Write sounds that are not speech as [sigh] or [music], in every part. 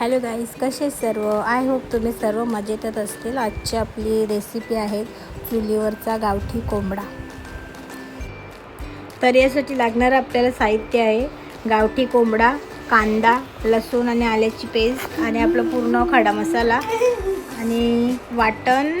Hello guys कसे सर्व? I hope तुम्ही सर्व मजेतच असतील. आजची आपली रेसिपी आहे चुलीवरचा गावठी कोंबडा. तर यासाठी लागणारं आपल्याला साहित्य आहे गावठी कोंबडा कांदा लसूण आणि आल्याची पेस्ट आणि आपलं पूर्ण खडा मसाला आणि वाटण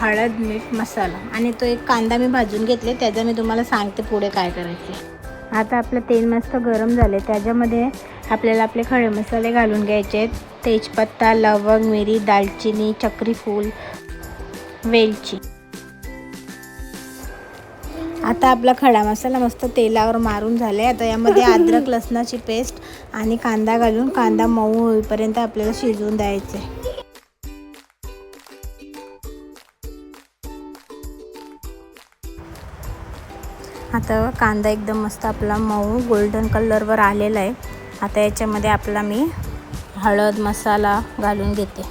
हळद मीठ मसाला. आणि तो एक कांदा मी भाजून घेतले त्याचा मी तुम्हाला सांगते पुढे काय करायचं आता आपलं तेल मस्त गरम झाले त्याच्यामध्ये आपल्याला आपले खडे मसाले घालून घ्यायचे आहेत. तेजपत्ता लवंग मिरी दालचिनी चक्री फूल वेलची. आता आपला खडा मसाला मस्त तेलावर मारून झाले आता यामध्ये [laughs] अद्रक लसणाची पेस्ट आणि कांदा घालून कांदा मऊ होईपर्यंत आपल्याला शिजवून द्यायचे आता कांदा एकदम मस्त आपला मऊ गोल्डन कलरवर आलेला आहे. आता याच्यामध्ये आपला मी हळद मसाला घालून घेते.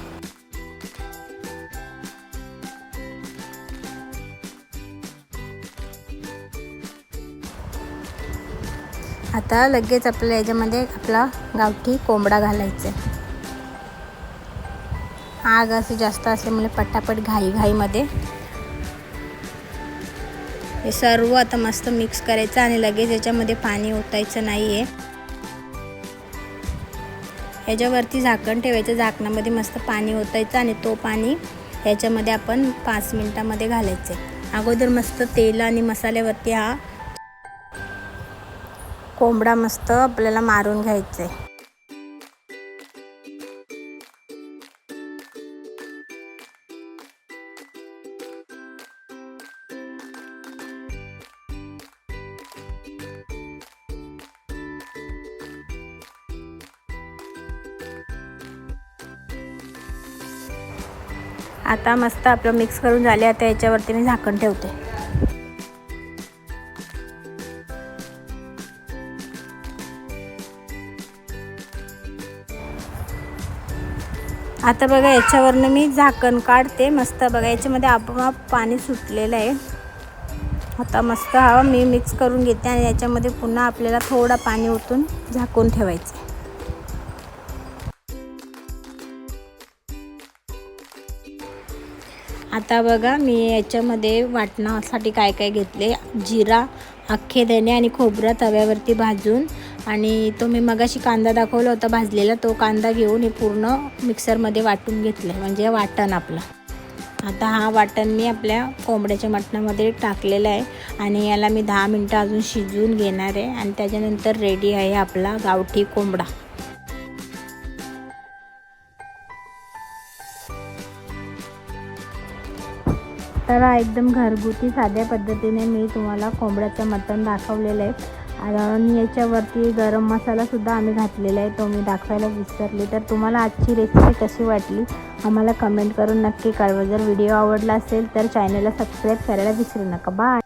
आता लगेच आपल्या याच्यामध्ये आपला गावठी कोंबडा घालायचा आहे. आग असे जास्त असल्यामुळे पटापट घाई घाईमध्ये हे सर्व आता मस्त मिक्स करायचं आणि लगेच याच्यामध्ये पाणी ओतायचं नाही आहे याच्यावरती झाकण ठेवायचं झाकणामध्ये मस्त पाणी ओतायचं आणि तो पाणी ह्याच्यामध्ये आपण पाच मिनटामध्ये घालायचं. आहे अगोदर मस्त तेल आणि मसाल्यावरती हा कोंबडा मस्त आपल्याला मारून घ्यायचा आहे आता मस्त आपलं मिक्स करून झाले. आता याच्यावरती मी झाकण ठेवते. आता बघा याच्यावरनं मी झाकण काढते. मस्त बघा याच्यामध्ये आपोआप पाणी सुटलेलं आहे. आता मस्त हवा मी मिक्स करून घेते आणि याच्यामध्ये पुन्हा आपल्याला थोडं पाणी ओतून झाकून ठेवायचं. आता बघा मी याच्यामध्ये वाटणासाठी काय काय घेतले? जिरा अख्खे धने आणि खोबरं तव्यावरती भाजून. आणि तो मी मगाशी कांदा दाखवला होता भाजलेला तो कांदा घेऊन हे पूर्ण मिक्सरमध्ये वाटून घेतलं आहे म्हणजे वाटण आपलं. आता हा वाटण मी आपल्या कोंबड्याच्या मटणामध्ये टाकलेला आहे. आणि याला मी दहा मिनटं अजून शिजवून घेणार आहे. आणि त्याच्यानंतर रेडी आहे आपला गावठी कोंबडा. तर हा एकदम घरगुती साध्या पद्धतीने मी तुम्हाला कोंबड्याचं मटण दाखवलेलं आहे. आणि याच्यावरती गरम मसालासुद्धा आम्ही घातलेला आहे तो मी दाखवायला विसरले. तर तुम्हाला आजची रेसिपी कशी वाटली आम्हाला कमेंट करून नक्की कळवा. जर व्हिडिओ आवडला असेल तर चॅनलला सबस्क्राईब करायला विसरू नका. बाय